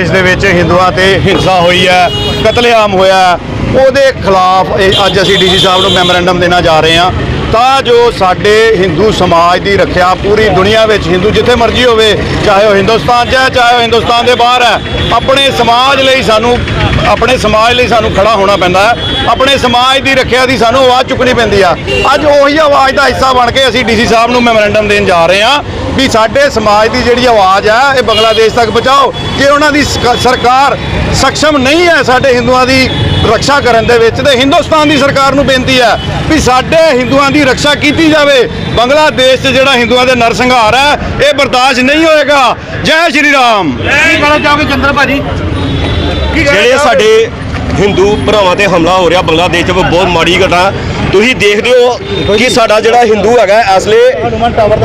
ਇਸ ਦੇ ਵਿੱਚ ਹਿੰਦੂਆਂ ਤੇ ਹਿੰਸਾ ਹੋਈ ਹੈ, ਕਤਲੇਆਮ ਹੋਇਆ ਉਹਦੇ ਖਿਲਾਫ ਅੱਜ ਅਸੀਂ ਡੀਸੀ ਸਾਹਿਬ ਨੂੰ ਮੈਮੋਰੈਂਡਮ ਦੇਣਾ ਜਾ ਰਹੇ ਹਾਂ। ਤਾਂ ਜੋ ਸਾਡੇ ਹਿੰਦੂ ਸਮਾਜ ਦੀ ਰੱਖਿਆ ਪੂਰੀ ਦੁਨੀਆ ਵਿੱਚ ਹਿੰਦੂ ਜਿੱਥੇ ਮਰਜ਼ੀ ਹੋਵੇ, ਚਾਹੇ ਉਹ ਹਿੰਦੁਸਤਾਨ 'ਚ ਹੈ, ਚਾਹੇ ਉਹ ਹਿੰਦੁਸਤਾਨ ਦੇ ਬਾਹਰ ਹੈ, ਆਪਣੇ ਸਮਾਜ ਲਈ ਸਾਨੂੰ ਆਪਣੇ ਸਮਾਜ ਲਈ ਸਾਨੂੰ ਖੜਾ ਹੋਣਾ ਪੈਂਦਾ ਹੈ। ਆਪਣੇ ਸਮਾਜ ਦੀ ਰੱਖਿਆ ਦੀ ਸਾਨੂੰ ਆਵਾਜ਼ ਚੁੱਕਣੀ ਪੈਂਦੀ ਆ। ਅੱਜ ਉਹੀ ਆਵਾਜ਼ ਦਾ ਹਿੱਸਾ ਬਣ ਕੇ ਅਸੀਂ ਡੀਸੀ ਸਾਹਿਬ ਨੂੰ ਮੈਮੋਰੈਂਡਮ ਦੇਣ ਜਾ ਰਹੇ ਹਾਂ। ਵੀ ਸਾਡੇ ਸਮਾਜ ਦੀ ਜਿਹੜੀ ਆਵਾਜ਼ ਹੈ ਇਹ ਬੰਗਲਾਦੇਸ਼ ਤੱਕ ਪਹੁੰਚਾਓ ਜੇ ਉਹਨਾਂ ਦੀ ਸਰਕਾਰ ਸક્ષਮ ਨਹੀਂ ਹੈ ਸਾਡੇ ਹਿੰਦੂਆਂ ਦੀ ਰੱਖਿਆ ਕਰਨ ਦੇ ਵਿੱਚ ਤੇ ਹਿੰਦੁਸਤਾਨ ਦੀ ਸਰਕਾਰ ਨੂੰ ਬੇਨਤੀ ਹੈ ਵੀ ਸਾਡੇ ਹਿੰਦੂਆਂ ਦੀ ਰੱਖਿਆ ਕੀਤੀ ਜਾਵੇ। ਬੰਗਲਾਦੇਸ਼ 'ਚ ਜਿਹੜਾ ਹਿੰਦੂਆਂ ਦੇ ਨਰਸੰਹਾਰ ਹੈ ਇਹ ਬਰਦਾਸ਼ਤ ਨਹੀਂ ਹੋਏਗਾ। ਜੈ ਸ਼੍ਰੀ ਰਾਮ। ਕੀ ਕਹਿਣਾ ਚਾਹੋਗੇ ਚੰਦਰ ਭਾਜੀ? ਜਿਹੜੇ? ਸਾਡੇ ਹਿੰਦੂ ਭਰਾਵਾਂ ਤੇ ਹਮਲਾ ਹੋ ਰਿਹਾ ਬੰਗਲਾਦੇਸ਼ 'ਚ ਬਹੁਤ ਮਾੜੀ ਘਟਨਾ ਤੁਸੀਂ ਦੇਖਦੇ ਹੋ ਕਿ ਸਾਡਾ ਜਿਹੜਾ ਹਿੰਦੂ ਹੈਗਾ ਇਸ ਲਈ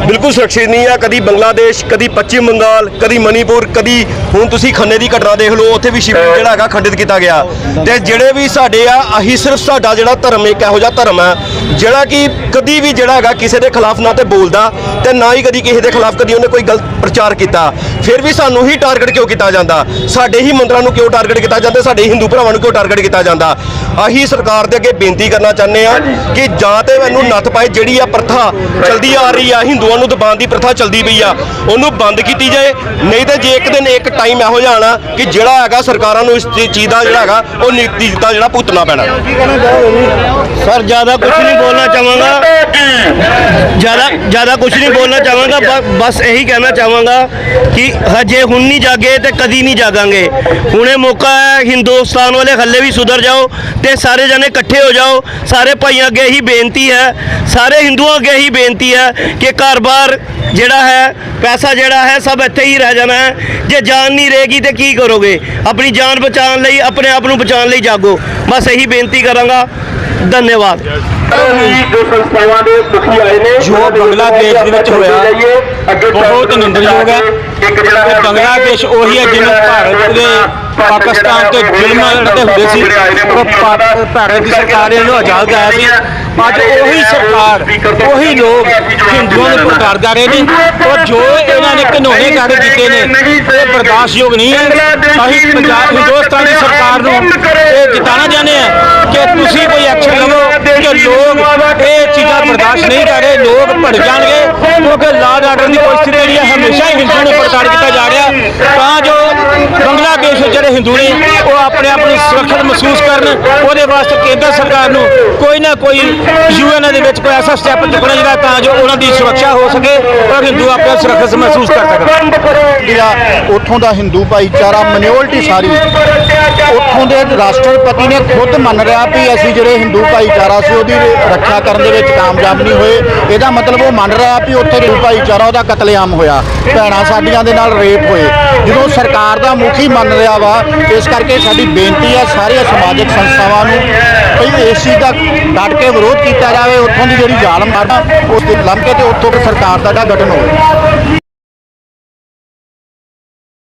ਬਿਲਕੁਲ ਸੁਰੱਖਿਅਤ ਨਹੀਂ ਹੈ ਕਦੀ ਬੰਗਲਾਦੇਸ਼ ਕਦੀ ਪੱਛਮੀ ਬੰਗਾਲ ਕਦੀ ਮਨੀਪੁਰ ਕਦੀ ਹੁਣ ਤੁਸੀਂ ਖੰਨੇ ਦੀ ਘਟਨਾ ਦੇਖ ਲਓ ਉੱਥੇ ਵੀ ਸ਼ਿਵਲਿੰਗ ਜਿਹੜਾ ਹੈਗਾ ਖੰਡਿਤ ਕੀਤਾ ਗਿਆ। ਤੇ ਜਿਹੜੇ ਵੀ ਸਾਡੇ ਆ ਆਹੀ ਸਿਰਫ ਸਾਡਾ ਜਿਹੜਾ ਧਰਮ ਇੱਕ ਇਹੋ ਜਿਹਾ ਧਰਮ ਹੈ ਜਿਹੜਾ ਕਿ ਕਦੀ ਵੀ ਜਿਹੜਾ ਹੈਗਾ ਕਿਸੇ ਦੇ ਖਿਲਾਫ ਨਾ ਤੇ ਬੋਲਦਾ ਤੇ ਨਾ ਹੀ ਕਦੀ ਕਿਸੇ ਦੇ ਖਿਲਾਫ ਕਦੀ ਉਹਨੇ ਕੋਈ ਗਲਤ ਪ੍ਰਚਾਰ ਕੀਤਾ। ਫਿਰ ਵੀ ਸਾਨੂੰ ਹੀ ਟਾਰਗੇਟ ਕਿਉਂ ਕੀਤਾ ਜਾਂਦਾ? ਸਾਡੇ ਹੀ ਮੰਦਰਾਂ ਨੂੰ ਕਿਉਂ ਟਾਰਗੇਟ ਕੀਤਾ ਜਾਂਦਾ? ਸਾਡੇ ਹਿੰਦੂ ਭਰਾਵਾਂ ਨੂੰ ਕਿਉਂ ਟਾਰਗੇਟ ਕੀਤਾ ਜਾਂਦਾ? ਆਹੀ ਸਰਕਾਰ ਦੇ ਅੱਗੇ ਬੇਨਤੀ ਕਰਨਾ ਚਾਹੁੰਦੇ ਆ ਕਿ ਜਾਂ ਤੇ ਮੈਨੂੰ ਨੱਥ ਪਾਏ ਜਿਹੜੀ ਆ ਪ੍ਰਥਾ ਚਲਦੀ ਆ ਰਹੀ ਆ ਹਿੰਦੂਆਂ ਨੂੰ ਦਬਾਉਣ ਦੀ ਪ੍ਰਥਾ ਚਲਦੀ ਪਈ ਆ ਉਹਨੂੰ ਬੰਦ ਕੀਤੀ ਜਾਏ। ਨਹੀਂ ਤਾਂ ਜੇ ਇੱਕ ਦਿਨ ਇੱਕ ਟਾਈਮ ਇਹੋ ਜਿਹਾ ਆਣਾ ਕਿ ਜਿਹੜਾ ਹੈਗਾ ਸਰਕਾਰਾਂ ਨੂੰ ਇਸ ਚੀਜ਼ ਦਾ ਜਿਹੜਾ ਹੈਗਾ ਉਹ ਨੀਤੀ ਦਾ ਜਿਹੜਾ ਭੁਗਤਣਾ ਪੈਣਾ। ਸਰ ਜ਼ਿਆਦਾ ਕੁਝ ਨਹੀਂ ਬੋਲਣਾ ਚਾਹਾਂਗਾ। ਜ਼ਿਆਦਾ ਜ਼ਿਆਦਾ ਕੁਝ ਨਹੀਂ ਬੋਲਣਾ ਚਾਹਾਂਗਾ ਬਸ ਇਹੀ ਕਹਿਣਾ ਚਾਹਾਂਗਾ ਕਿ ਹਜੇ ਹੁਣ ਨਹੀਂ ਜਾਗੇ ਤੇ ਕਦੀ ਨਹੀਂ ਜਾਗਾਂਗੇ। ਹੁਣੇ ਮੌਕਾ ਹੈ, ਹਿੰਦੁਸਤਾਨ ਵਾਲੇ ਹੱਲੇ ਵੀ ਸੁਧਰ ਜਾਓ ਤੇ ਸਾਰੇ ਜਣੇ ਇਕੱਠੇ ਹੋ ਜਾਓ। ਸਾਰੇ ਭਾਈਆਂ ਅੱਗੇ ਇਹੀ ਬੇਨਤੀ ਹੈ, ਸਾਰੇ ਹਿੰਦੂਆਂ ਅੱਗੇ ਇਹੀ ਬੇਨਤੀ ਹੈ ਕਿ ਘਰ-ਬਾਰ ਜਿਹੜਾ ਹੈ, ਪੈਸਾ ਜਿਹੜਾ ਹੈ, ਸਭ ਇੱਥੇ ਹੀ ਰਹਿ ਜਾਣਾ ਹੈ। ਜੇ ਜਾਨ ਨਹੀਂ ਰਹੇਗੀ ਤੇ ਕੀ ਕਰੋਗੇ? ਆਪਣੀ ਜਾਨ ਬਚਾਉਣ ਲਈ, ਆਪਣੇ ਆਪ ਨੂੰ ਬਚਾਉਣ ਲਈ ਜਾਗੋ। ਬਸ ਇਹੀ ਬੇਨਤੀ ਕਰਾਂਗਾ। ਧੰਨਵਾਦ ਜੋ ਸੰਸਥਾਵਾਂ ਦੇ ਮੁਖੀ ਆਏ ਨੇ ਜੋ ਬੰਗਲਾਦੇਸ਼ ਦੇ ਵਿੱਚ ਹੋਇਆ, ਬਹੁਤ ਨਿੰਦਣਯੋਗ ਹੈ। ਬੰਗਲਾਦੇਸ਼ ਉਹੀ ਹੈ ਜਿਹਨੂੰ ਭਾਰਤ ਦੇ ਪਾਕਿਸਤਾਨ ਤੇ ਜ਼ੁਲਮ ਲੜਦੇ ਹੁੰਦੇ ਸੀ ਉਹ ਭਾਰਤ ਦੀ ਸਰਕਾਰ ਨੇ ਇਹਨੂੰ ਆਜ਼ਾਦ ਕਰਾਇਆ ਸੀ ਅੱਜ ਉਹੀ ਸਰਕਾਰ ਉਹੀ ਲੋਕ ਹਿੰਦੂਆਂ ਨੂੰ ਪ੍ਰਤਾੜਦਾ ਰਹੇ ਨੇ। ਔਰ ਜੋ ਇਹਨਾਂ ਨੇ ਘਿਨੌਣੇ ਕਾਰੇ ਕੀਤੇ ਨੇ ਇਹ ਬਰਦਾਸ਼ਤਯੋਗ ਨਹੀਂ ਹੈ। ਅਸੀਂ ਪੰਜਾਬ ਹਿੰਦੁਸਤਾਨ ਦੀ ਸਰਕਾਰ ਨੂੰ ਇਹ ਜਿਤਾਣਾ ਚਾਹੁੰਦੇ ਹਾਂ ਕਿ ਤੁਸੀਂ ਕੋਈ ਐਕਸ਼ਨ ਲਵੋ ਕਿ ਲੋਕ ਇਹ ਚੀਜ਼ਾਂ ਬਰਦਾਸ਼ਤ ਨਹੀਂ ਕਰ ਰਹੇ ਲੋਕ ਭੜ ਜਾਣਗੇ ਕਿਉਂਕਿ ਲਾਅ ਆਰਡਰ ਦੀ ਪਰਿਸਥਿਤੀ ਜਿਹੜੀ ਹੈ। ਹਮੇਸ਼ਾ ਹੀ ਹਿੰਦੂ ਨੂੰ ਪ੍ਰਤਾੜ ਕੀਤਾ ਜੋ ਬੰਗਲਾਦੇਸ਼ ਵਿੱਚ ਜਿਹੜੇ ਹਿੰਦੂ ਨੇ, ਉਹ ਆਪਣੇ ਆਪ ਨੂੰ ਸੁਰੱਖਿਅਤ ਮਹਿਸੂਸ ਕਰਨ, ਉਹਦੇ ਵਾਸਤੇ ਕੇਂਦਰ ਸਰਕਾਰ ਨੂੰ ਕੋਈ ਨਾ ਕੋਈ ਯੂਐਨ ਦੇ ਵਿੱਚ ਕੋਈ ਐਸਾ ਸਟੈਪ ਚੁੱਕਣਾ ਜਿਹੜਾ ਤਾਂ ਜੋ ਉਹਨਾਂ ਦੀ ਸੁਰੱਖਿਆ ਹੋ ਸਕੇ, ਔਰ ਹਿੰਦੂ ਆਪਣੇ ਸੁਰੱਖਿਅਤ ਮਹਿਸੂਸ ਕਰ ਸਕਣ। ਜਿਹੜਾ ਉੱਥੋਂ ਦਾ ਹਿੰਦੂ ਭਾਈਚਾਰਾ ਮਿਨੋਰਟੀ ਸਾਰੀ, ਉੱਥੋਂ ਦੇ ਰਾਸ਼ਟਰਪਤੀ ਨੇ ਖੁਦ ਮੰਨ ਰਿਹਾ ਵੀ ਅਸੀਂ ਜਿਹੜੇ ਹਿੰਦੂ ਭਾਈਚਾਰਾ ਸੀ, ਉਹਦੀ ਰੱਖਿਆ ਕਰਨ ਦੇ ਵਿੱਚ ਕਾਮਯਾਬ ਨਹੀਂ ਹੋਏ। ਇਹਦਾ ਮਤਲਬ ਉਹ ਮੰਨ ਰਿਹਾ ਵੀ ਉੱਥੇ ਹਿੰਦੂ ਭਾਈਚਾਰਾ ਉਹਦਾ ਕਤਲੇਆਮ ਹੋਇਆ, ਭੈਣਾਂ ਸਾਡੀਆਂ ਦੇ ਨਾਲ ਰੇਪ ਹੋਏ। ਜਦੋਂ ਸਰਕਾਰ ਦਾ ਦੁਖੀ ਮੰਨ ਰਿਹਾ ਵਾ। ਇਸ ਕਰਕੇ ਸਾਡੀ ਬੇਨਤੀ ਆ ਸਾਰੀਆਂ ਸਮਾਜਿਕ ਸੰਸਥਾਵਾਂ ਨੂੰ ਵੀ ਇਸ ਚੀਜ਼ ਦਾ ਡਟ ਕੇ ਵਿਰੋਧ ਕੀਤਾ ਜਾਵੇ, ਉੱਥੋਂ ਦੀ ਜਿਹੜੀ ਜ਼ਾਲਮ ਮਾਰਨਾ ਉਸ ਦੇ ਲੰਘ ਕੇ ਤੇ ਉੱਥੋਂ ਸਰਕਾਰ ਦਾ ਜਿਹੜਾ ਗਠਨ ਹੋਵੇ।